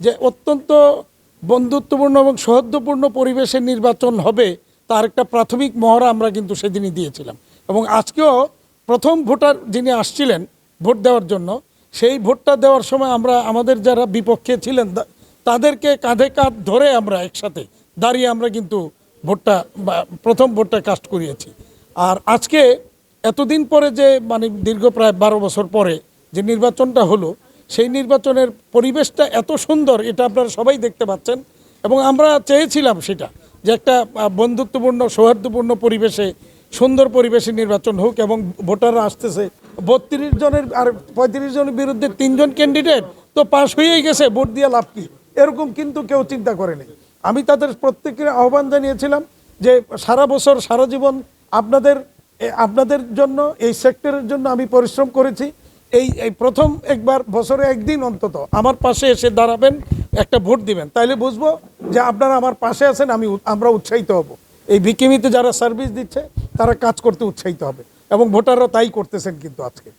যে অত্যন্ত বন্ধুত্বপূর্ণ এবং সৌহার্দ্যপূর্ণ পরিবেশের নির্বাচন হবে, তার একটা প্রাথমিক মহড়া আমরা কিন্তু সেদিনই দিয়েছিলাম। এবং আজকেও প্রথম ভোটার যিনি আসছিলেন ভোট দেওয়ার জন্য, সেই ভোটটা দেওয়ার সময় আমরা আমাদের যারা বিপক্ষে ছিলেন তাদেরকে কাঁধে কাঁধ ধরে আমরা একসাথে দাঁড়িয়ে আমরা কিন্তু ভোটটা প্রথম ভোটটা কাস্ট করিয়েছি। আর আজকে এতদিন পরে যে মানে দীর্ঘ প্রায় বারো বছর পরে যে নির্বাচনটা হলো সেই নির্বাচনের পরিবেশটা এত সুন্দর, এটা আপনারা সবাই দেখতে পাচ্ছেন। এবং আমরা চেয়েছিলাম সেটা, যে একটা বন্ধুত্বপূর্ণ, সৌহার্দ্যপূর্ণ পরিবেশে, সুন্দর পরিবেশে নির্বাচন হোক এবং ভোটাররা আসতেছে। বত্রিশ জনের আর পঁয়ত্রিশ জনের বিরুদ্ধে তিনজন ক্যান্ডিডেট তো পাশ হয়েই গেছে, ভোট দিয়ে লাভ কি? এরকম কিন্তু কেউ চিন্তা করেনি। আমি তাদের প্রত্যেকের আহ্বান জানিয়েছিলাম যে সারা বছর, সারা জীবন আপনাদের আপনাদের জন্য, এই সেক্টরের জন্য আমি পরিশ্রম করেছি। এই এই প্রথম একবার বছরে একদিন অন্তত আমার পাশে এসে দাঁড়াবেন, একটা ভোট দিবেন। তাইলে বুঝব যে আপনারা আমার পাশে আছেন, আমি আমরা উৎসাহিত হব। এই বিকিমিতে যারা সার্ভিস দিচ্ছে, তারা কাজ করতে উৎসাহিত হবে এবং ভোটাররা তাই করতেছেন কিন্তু আজকে।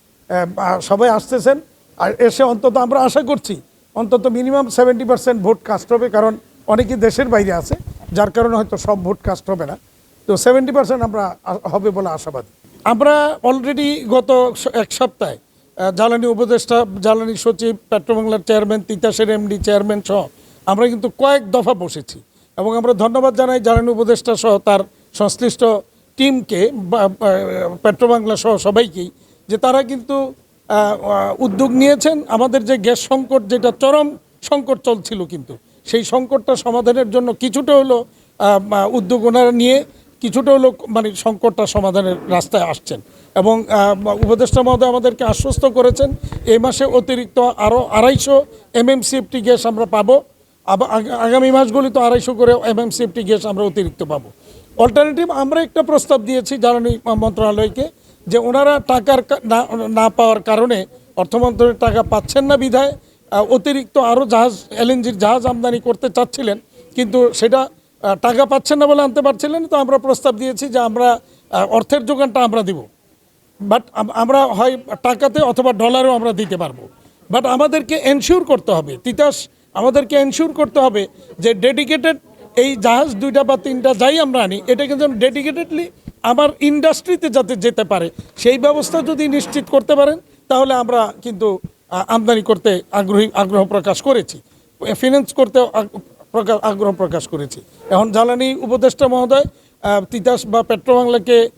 সবাই আসতেছেন, আর এসে অন্তত আমরা আশা করছি অন্তত minimum seventy percent vote cast হবে, কারণ অনেকে দেশের বাইরে আছে, যার কারণে হয়তো সব ভোট কাস্ট হবে না। তো সেভেন্টি পার্সেন্ট আমরা হবে বলে আশাবাদী। আমরা অলরেডি গত এক সপ্তাহে জ্বালানি উপদেষ্টা, জ্বালানি সচিব, পেট্রোবাংলার চেয়ারম্যান তিতাসের এমডি, চেয়ারম্যান সহ আমরা কিন্তু কয়েক দফা বসেছি এবং আমরা ধন্যবাদ জানাই জ্বালানি উপদেষ্টা সহ তার সংশ্লিষ্ট টিমকে পেট্রোবাংলা সহ সবাইকেই, যে তারা কিন্তু উদ্যোগ নিয়েছেন। আমাদের যে গ্যাস সংকট, যেটা চরম সংকট চলছিল কিন্তু, সেই সংকটটা সমাধানের জন্য কিছুটা হলো উদ্যোগ ওনারা নিয়ে কিছুটা হলো মানে সংকটটা সমাধানের রাস্তায় আসছেন। এবং উপদেষ্টা মহোদয় আমাদেরকে আশ্বস্ত করেছেন এই মাসে অতিরিক্ত আরও আড়াইশো এমএমসিএফটি গ্যাস আমরা পাবো। আগামী মাসগুলিতে আড়াইশো করে এমএমসিএফটি গ্যাস আমরা অতিরিক্ত পাবো। অল্টারনেটিভ আমরা একটা প্রস্তাব দিয়েছি জ্বালানি মন্ত্রণালয়কে যে ওনারা টাকার না পাওয়ার কারণে অর্থ মন্ত্রণালয়ের টাকা পাচ্ছেন না বিধায় অতিরিক্ত আরও জাহাজ, এলএনজির জাহাজ আমদানি করতে চাচ্ছিলেন। কিন্তু সেটা টাকা পাচ্ছেন না বলে আনতে পারছিলেন, তো আমরা প্রস্তাব দিয়েছি যে আমরা অর্থের যোগানটা আমরা দিব। বাট আমরা হয় টাকাতে অথবা ডলারেও আমরা দিতে পারব। বাট আমাদেরকে এনশিওর করতে হবে, তিতাস, আমাদেরকে এনশিওর করতে হবে যে ডেডিকেটেড এই জাহাজ দুইটা বা তিনটা যাই আমরা আনি, এটা কিন্তু ডেডিকেটেডলি আমার ইন্ডাস্ট্রিতে যাতে যেতে পারে। সেই ব্যবস্থা যদি নিশ্চিত করতে পারেন, তাহলে আমরা কিন্তু আমদানি করতে আগ্রহী, আগ্রহ প্রকাশ করেছি। ফিনান্স করতে আগ- প্রকা- আগ্রহ প্রকাশ করেছি। এখন জ্বালানি উপদেষ্টা মহোদয় তিতাস বা পেট্রোবাংলাকে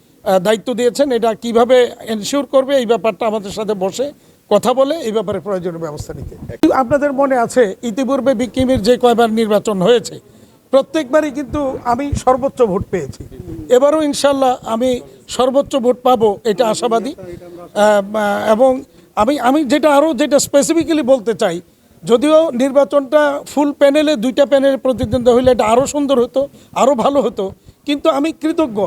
দায়িত্ব দিয়েছেন। এটা কীভাবে এনশিওর করবে এই ব্যাপারটা আমাদের সাথে বসে কথা বলে এই ব্যাপারে প্রয়োজনীয় ব্যবস্থা নিতে। আপনাদের মনে আছে, ইতিপূর্বে বিকিমির যে কয়বার নির্বাচন হয়েছে, প্রত্যেকবারই কিন্তু আমি সর্বোচ্চ ভোট পেয়েছি। এবারও ইনশাল্লাহ আমি সর্বোচ্চ ভোট পাবো, এটা আশাবাদী। এবং আমি আমি যেটা আরও যেটা স্পেসিফিক্যালি বলতে চাই যদিও নির্বাচনটা ফুল প্যানেলে দুইটা প্যানেলে প্রতিদ্বন্দ্বিতা হইলে এটা আরও সুন্দর হতো আরও ভালো হতো। কিন্তু আমি কৃতজ্ঞ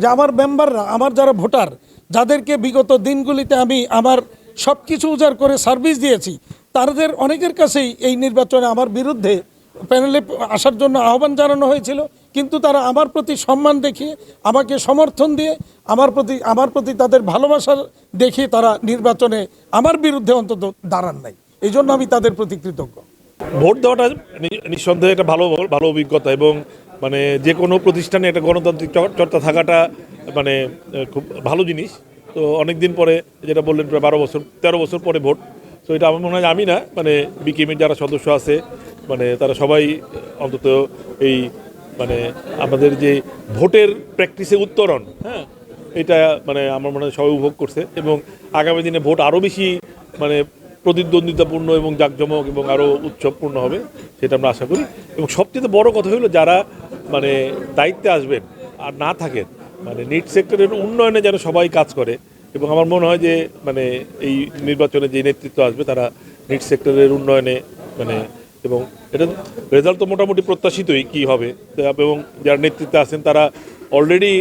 যে আমার মেম্বাররা আমার যারা ভোটার, যাদেরকে বিগত দিনগুলিতে আমি আমার সব কিছু উজাড় করে সার্ভিস দিয়েছি, তাদের অনেকের কাছেই এই নির্বাচনে আমার বিরুদ্ধে প্যানেলে আসার জন্য আহ্বান জানানো হয়েছিল। কিন্তু তারা আমার প্রতি সম্মান দেখিয়ে, আমাকে সমর্থন দিয়ে, আমার প্রতি আমার প্রতি তাদের ভালোবাসা দেখিয়ে তারা নির্বাচনে আমার বিরুদ্ধে অন্তত দাঁড়ান নাই। এই জন্য আমি তাদের প্রতি কৃতজ্ঞ। ভোট দেওয়াটা নিঃসন্দেহে একটা ভালো ভালো অভিজ্ঞতা এবং মানে যে কোনো প্রতিষ্ঠানে একটা গণতান্ত্রিক চর্চা থাকাটা মানে খুব ভালো জিনিস। তো অনেক দিন পরে যেটা বললেন, প্রায় বারো বছর, তেরো বছর পরে ভোট। তো এটা আমার মনে হয় আমি না মানে বিকেমির যারা সদস্য আছে মানে তারা সবাই অন্তত এই মানে আমাদের যে ভোটের প্র্যাকটিসে উত্তরণ হ্যাঁ এটা মানে আমার মনে হয় সবাই উপভোগ করছে এবং আগামী দিনে ভোট আরও বেশি মানে প্রতিদ্বন্দ্বিতাপূর্ণ এবং জাঁকজমক এবং আরও উৎসবপূর্ণ হবে, সেটা আমরা আশা করি। এবং সবচেয়ে বড় কথা হলো যারা মানে দায়িত্বে আসবেন আর না থাকেন মানে নিট সেক্টরের উন্নয়নে যেন সবাই কাজ করে। এবং আমার মনে হয় যে মানে এই নির্বাচনে যে নেতৃত্ব আসবে তারা নিট সেক্টরের উন্নয়নে মানে এবং এটা রেজাল্ট তো মোটামুটি প্রত্যাশিতই কি হবে। এবং যারা নেতৃত্বে আছেন তারা অলরেডি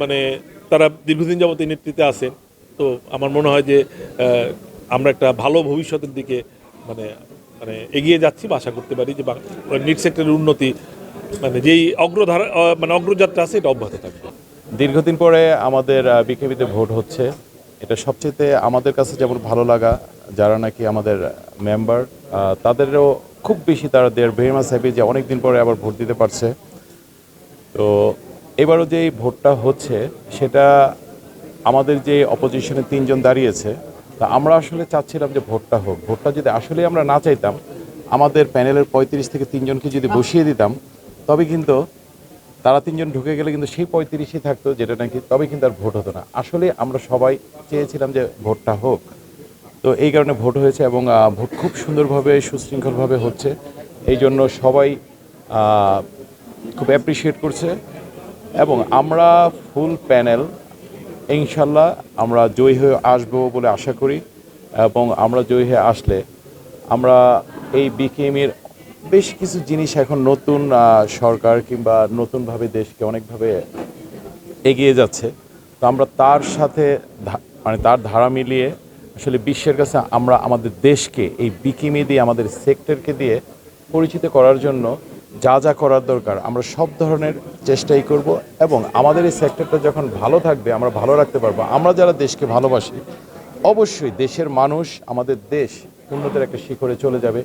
মানে তারা দীর্ঘদিন যাবত এই নেতৃত্বে আছেন। তো আমার মনে হয় যে আমরা একটা ভালো ভবিষ্যতের দিকে মানে মানে এগিয়ে যাচ্ছি বা আশা করতে পারি যে নিট সেক্টরের উন্নতি মানে যেই অগ্রধারা মানে অগ্রযাত্রা আছে এটা অব্যাহত থাকবে। দীর্ঘদিন পরে আমাদের বিকেপিতে ভোট হচ্ছে। এটা সবচেয়ে আমাদের কাছে যেমন ভালো লাগা, যারা নাকি আমাদের মেম্বার তাদেরও খুব বেশি তারা দেয়ার ভেরি মাস হ্যাপি যে অনেক দিন পরে আবার ভোট দিতে পারছে। তো এবারও যে ভোটটা হচ্ছে, সেটা আমাদের যে অপোজিশনে তিনজন দাঁড়িয়েছে তা আমরা আসলে চাচ্ছিলাম যে ভোটটা হোক। ভোটটা যদি আসলে আমরা না চাইতাম, আমাদের প্যানেলের পঁয়ত্রিশ থেকে তিনজনকে যদি বসিয়ে দিতাম, তবে কিন্তু তারা তিনজন ঢুকে গেলে কিন্তু সেই পঁয়ত্রিশই থাকতো যেটা নাকি তবে কিন্তু আর ভোট হতো না। আসলে আমরা সবাই চেয়েছিলাম যে ভোটটা হোক। তো এই কারণে ভোট হয়েছে এবং ভোট খুব সুন্দরভাবে, সুশৃঙ্খলভাবে হচ্ছে। এই জন্য সবাই খুব অ্যাপ্রিসিয়েট করছে। এবং আমরা ফুল প্যানেল ইনশাল্লাহ আমরা জয়ী হয়ে আসব বলে আশা করি এবং আমরা জয়ী হয়ে আসলে আমরা এই বিকেএমের বেশ কিছু জিনিস এখন নতুন সরকার কিংবা নতুনভাবে দেশকে অনেকভাবে এগিয়ে যাচ্ছে। তো আমরা তার সাথে মানে তার ধারা মিলিয়ে আসলে বিশ্বের কাছে আমরা আমাদের দেশকে এই বিকিমি দিয়ে, আমাদের সেক্টরকে দিয়ে পরিচিত করার জন্য যা যা করার দরকার, আমরা সব ধরনের চেষ্টাই করব এবং আমাদের এই সেক্টরটা যখন ভালো থাকবে, আমরা ভালো রাখতে পারব। আমরা যারা দেশকে ভালোবাসি, অবশ্যই দেশের মানুষ আমাদের দেশ উন্নতির একটা শিখরে চলে যাবে।